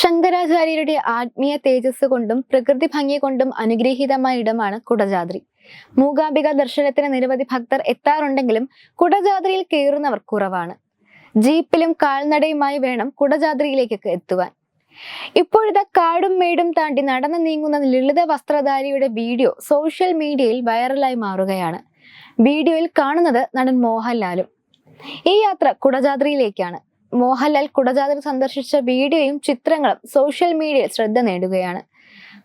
ശങ്കരാചാര്യരുടെ ആത്മീയ തേജസ് കൊണ്ടും പ്രകൃതി ഭംഗി കൊണ്ടും അനുഗ്രഹീതമായ ഇടമാണ് കുടജാദ്രി മൂകാംബിക ദർശനത്തിന് നിരവധി ഭക്തർ എത്താറുണ്ടെങ്കിലും കുടജാദ്രിയിൽ കയറുന്നവർ കുറവാണ്. ജീപ്പിലും കാൽനടയുമായി വേണം കുടജാദ്രിയിലേക്ക് എത്തുവാൻ. ഇപ്പോഴത്തെ കാടും മേടും താണ്ടി നടന്നു നീങ്ങുന്ന ലളിത വസ്ത്രധാരിയുടെ വീഡിയോ സോഷ്യൽ മീഡിയയിൽ വൈറലായി മാറുകയാണ്. വീഡിയോയിൽ കാണുന്നത് നടൻ മോഹൻലാലും. ഈ യാത്ര കുടജാദ്രിയിലേക്കാണ് മോഹൻലാൽ കുടജാദ്രി സന്ദർശിച്ച വീഡിയോയും ചിത്രങ്ങളും സോഷ്യൽ മീഡിയയിൽ ശ്രദ്ധ നേടുകയാണ്.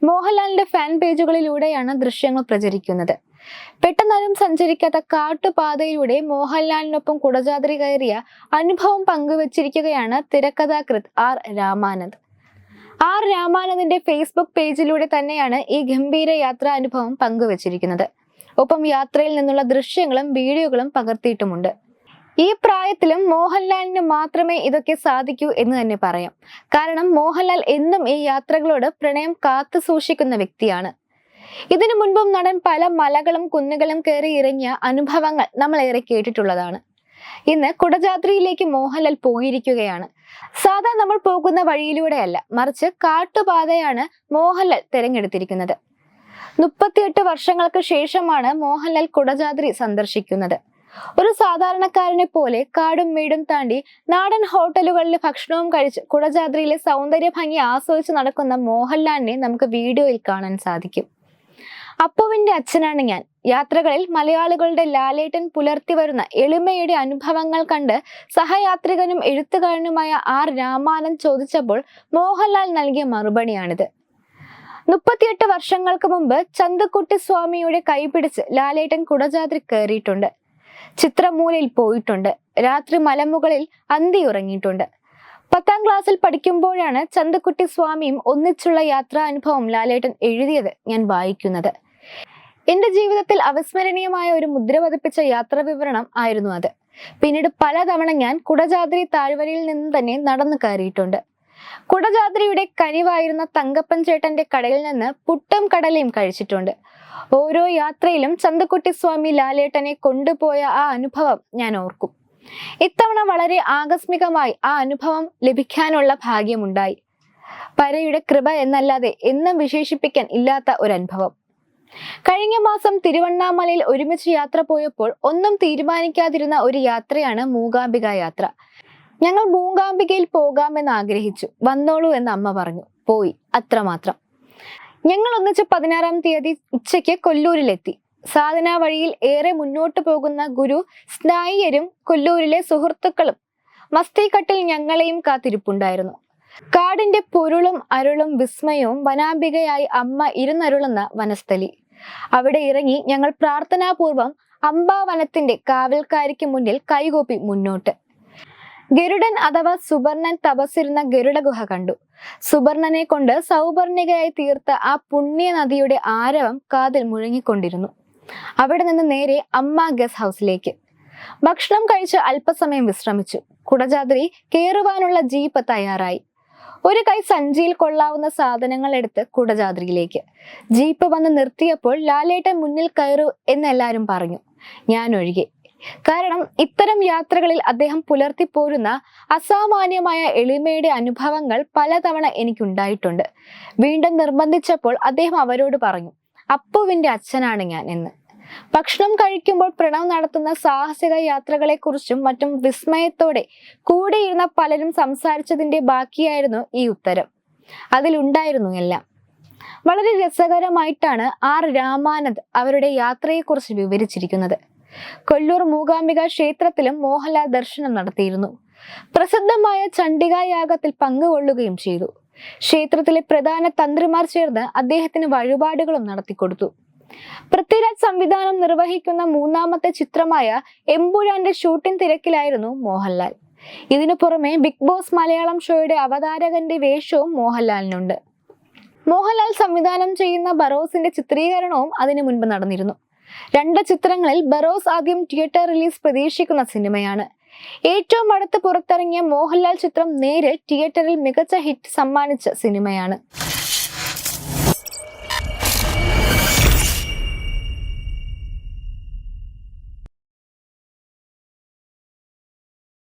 മോഹൻലാലിന്റെ ഫാൻ പേജുകളിലൂടെയാണ് ദൃശ്യങ്ങൾ പ്രചരിക്കുന്നത്. പെട്ടെന്നാലും സഞ്ചരിക്കാത്ത കാട്ടുപാതയിലൂടെ മോഹൻലാലിനൊപ്പം കുടജാദ്രി കയറിയ അനുഭവം പങ്കുവച്ചിരിക്കുകയാണ് തിരക്കഥാകൃത് ആർ രാമാനന്ദ്. ആർ രാമാനന്ദിന്റെ ഫേസ്ബുക്ക് പേജിലൂടെ തന്നെയാണ് ഈ ഗംഭീര യാത്രാ അനുഭവം പങ്കുവച്ചിരിക്കുന്നത്. ഒപ്പം യാത്രയിൽ നിന്നുള്ള ദൃശ്യങ്ങളും വീഡിയോകളും പകർത്തിയിട്ടുമുണ്ട്. ഈ പ്രായത്തിലും മോഹൻലാലിന് മാത്രമേ ഇതൊക്കെ സാധിക്കൂ എന്ന് തന്നെ പറയാം. കാരണം മോഹൻലാൽ എന്നും ഈ യാത്രകളോട് പ്രണയം കാത്തു സൂക്ഷിക്കുന്ന വ്യക്തിയാണ്. ഇതിനു മുൻപും നടൻ പല മലകളും കുന്നുകളും കയറി ഇറങ്ങിയ അനുഭവങ്ങൾ നമ്മൾ ഏറെ കേട്ടിട്ടുള്ളതാണ്. ഇന്ന് കുടജാദ്രിയിലേക്ക് മോഹൻലാൽ പോയിരിക്കുകയാണ്. സാധാ നമ്മൾ പോകുന്ന വഴിയിലൂടെയല്ല മറിച്ച് കാട്ടുപാതയാണ് മോഹൻലാൽ തിരഞ്ഞെടുത്തിരിക്കുന്നത്. മുപ്പത്തിയെട്ട് വർഷങ്ങൾക്ക് ശേഷമാണ് മോഹൻലാൽ കുടജാദ്രി സന്ദർശിക്കുന്നത്. ഒരു സാധാരണക്കാരനെ പോലെ കാടും വീടും താണ്ടി നാടൻ ഹോട്ടലുകളിലെ ഭക്ഷണവും കഴിച്ച് കുടജാദ്രിയിലെ സൗന്ദര്യ ഭംഗി ആസ്വദിച്ച് നടക്കുന്ന മോഹൻലാലിനെ നമുക്ക് വീഡിയോയിൽ കാണാൻ സാധിക്കും. അപ്പുവിന്റെ അച്ഛനാണ് ഞാൻ. യാത്രകളിൽ മലയാളികളുടെ ലാലേട്ടൻ പുലർത്തി വരുന്ന എളിമയുടെ അനുഭവങ്ങൾ കണ്ട് സഹയാത്രികനും എഴുത്തുകാരനുമായ ആർ രാമാനന്ദ് ചോദിച്ചപ്പോൾ മോഹൻലാൽ നൽകിയ മറുപടിയാണിത്. മുപ്പത്തിയെട്ട് വർഷങ്ങൾക്ക് മുമ്പ് ചന്തക്കുട്ടി സ്വാമിയുടെ കൈപിടിച്ച് ലാലേട്ടൻ കുടജാദ്രി കയറിയിട്ടുണ്ട്. ചിത്രമൂലയിൽ പോയിട്ടുണ്ട്. രാത്രി മലമുകളിൽ അന്തി ഉറങ്ങിയിട്ടുണ്ട്. പത്താം ക്ലാസ്സിൽ പഠിക്കുമ്പോഴാണ് ചന്തക്കുട്ടി സ്വാമിയും ഒന്നിച്ചുള്ള യാത്രാ അനുഭവം ലാലേട്ടൻ എഴുതിയത് ഞാൻ വായിക്കുന്നത്. എന്റെ ജീവിതത്തിൽ അവിസ്മരണീയമായ ഒരു മുദ്ര പതിപ്പിച്ച യാത്രാ വിവരണം ആയിരുന്നു അത്. പിന്നീട് പലതവണ ഞാൻ കുടജാദ്രി താഴ്വരയിൽ നിന്ന് തന്നെ നടന്നു കയറിയിട്ടുണ്ട്. കുടജാദ്രിയുടെ കനിവായിരുന്ന തങ്കപ്പൻ ചേട്ടന്റെ കടയിൽ നിന്ന് പുട്ടും കടലയും കഴിച്ചിട്ടുണ്ട്. ഓരോ യാത്രയിലും ചന്തക്കുട്ടി സ്വാമി ലാലേട്ടനെ കൊണ്ടുപോയ ആ അനുഭവം ഞാൻ ഓർക്കും. ഇത്തവണ വളരെ ആകസ്മികമായി ആ അനുഭവം ലഭിക്കാനുള്ള ഭാഗ്യമുണ്ടായി. പരയുടെ കൃപ എന്നല്ലാതെ എന്നും വിശേഷിപ്പിക്കാൻ ഇല്ലാത്ത ഒരു അനുഭവം കഴിഞ്ഞ മാസം തിരുവണ്ണാമലയിൽ ഒരുമിച്ച് യാത്ര പോയപ്പോൾ ഒന്നും തീരുമാനിക്കാതിരുന്ന ഒരു യാത്രയാണ് മൂകാംബിക യാത്ര. ഞങ്ങൾ മൂകാംബികയിൽ പോകാമെന്ന് ആഗ്രഹിച്ചു. വന്നോളൂ എന്ന് അമ്മ പറഞ്ഞു. പോയി. അത്രമാത്രം. ഞങ്ങൾ ഒന്നിച്ച് പതിനാറാം തീയതി ഉച്ചയ്ക്ക് കൊല്ലൂരിലെത്തി. സാധന വഴിയിൽ ഏറെ മുന്നോട്ട് പോകുന്ന ഗുരു സ്നായിയരും കൊല്ലൂരിലെ സുഹൃത്തുക്കളും മസ്തിക്കട്ടിൽ ഞങ്ങളെയും കാത്തിരിപ്പുണ്ടായിരുന്നു. കാടിന്റെ പൊരുളും അരുളും വിസ്മയവും വനാംബികയായി അമ്മ ഇരുന്നരുളുന്ന വനസ്ഥലി. അവിടെ ഇറങ്ങി ഞങ്ങൾ പ്രാർത്ഥനാപൂർവം അംബാവനത്തിന്റെ കാവൽക്കാരിക്ക് മുന്നിൽ കൈകോപ്പി മുന്നോട്ട്. ഗരുഡൻ അഥവാ സുബർണൻ തപസ്സിരുന്ന ഗരുഡ ഗുഹ കണ്ടു. സുബർണനെ കൊണ്ട് സൗപർണികയായി തീർത്ത ആ പുണ്യ നദിയുടെ ആരവം കാതിൽ മുഴങ്ങിക്കൊണ്ടിരുന്നു. അവിടെ നിന്ന് നേരെ അമ്മ ഗസ്റ്റ് ഹൗസിലേക്ക്. ഭക്ഷണം കഴിച്ച് അല്പസമയം വിശ്രമിച്ചു. കുടജാദ്രി കയറുവാനുള്ള ജീപ്പ് തയ്യാറായി. ഒരു കൈ സഞ്ചിയിൽ കൊള്ളാവുന്ന സാധനങ്ങൾ എടുത്ത് കുടജാദ്രിയിലേക്ക് ജീപ്പ് വന്ന് നിർത്തിയപ്പോൾ ലാലേട്ടൻ മുന്നിൽ കയറൂ എന്നെല്ലാരും പറഞ്ഞു. ഞാൻ ഒഴികെ കാരണം ഇത്തരം യാത്രകളിൽ അദ്ദേഹം പുലർത്തി പോരുന്ന അസാമാന്യമായ എളിമയുടെ അനുഭവങ്ങൾ പലതവണ എനിക്കുണ്ടായിട്ടുണ്ട്. വീണ്ടും നിർബന്ധിച്ചപ്പോൾ അദ്ദേഹം അവരോട് പറഞ്ഞു അപ്പുവിന്റെ അച്ഛനാണ് ഞാൻ എന്ന്. ഭക്ഷണം കഴിക്കുമ്പോൾ പ്രണവ് നടത്തുന്ന സാഹസിക യാത്രകളെക്കുറിച്ചും മറ്റും വിസ്മയത്തോടെ കൂടെയിരുന്ന പലരും സംസാരിച്ചതിന്റെ ബാക്കിയായിരുന്നു ഈ ഉത്തരം. അതിലുണ്ടായിരുന്നു എല്ലാം. വളരെ രസകരമായിട്ടാണ് ആർ രാമാനന്ദ് അവരുടെ യാത്രയെക്കുറിച്ച് വിവരിച്ചിരിക്കുന്നത്. കൊല്ലൂർ മൂകാംബിക ക്ഷേത്രത്തിലും മോഹൻലാൽ ദർശനം നടത്തിയിരുന്നു. പ്രസിദ്ധമായ ചണ്ഡികായാഗത്തിൽ പങ്കുകൊള്ളുകയും ചെയ്തു. ക്ഷേത്രത്തിലെ പ്രധാന തന്ത്രിമാർ ചേർന്ന് അദ്ദേഹത്തിന് വഴിപാടുകളും നടത്തിക്കൊടുത്തു. പൃഥ്വിരാജ് സംവിധാനം നിർവഹിക്കുന്ന മൂന്നാമത്തെ ചിത്രമായ എമ്പുരാന്റെ ഷൂട്ടിംഗ് തിരക്കിലായിരുന്നു മോഹൻലാൽ. ഇതിനു പുറമെ ബിഗ് ബോസ് മലയാളം ഷോയുടെ അവതാരകന്റെ വേഷവും മോഹൻലാലിനുണ്ട്. മോഹൻലാൽ സംവിധാനം ചെയ്യുന്ന ബറോസിന്റെ ചിത്രീകരണവും അതിനു മുൻപ് നടന്നിരുന്നു. രണ്ട് ചിത്രങ്ങളിൽ ബറോസ് ആദ്യം തിയേറ്റർ റിലീസ് പ്രതീക്ഷിക്കുന്ന സിനിമയാണ്. ഏറ്റവും അടുത്ത് പുറത്തിറങ്ങിയ മോഹൻലാൽ ചിത്രം നേരെ തിയേറ്ററിൽ മികച്ച ഹിറ്റ് സമ്മാനിച്ച സിനിമയാണ്.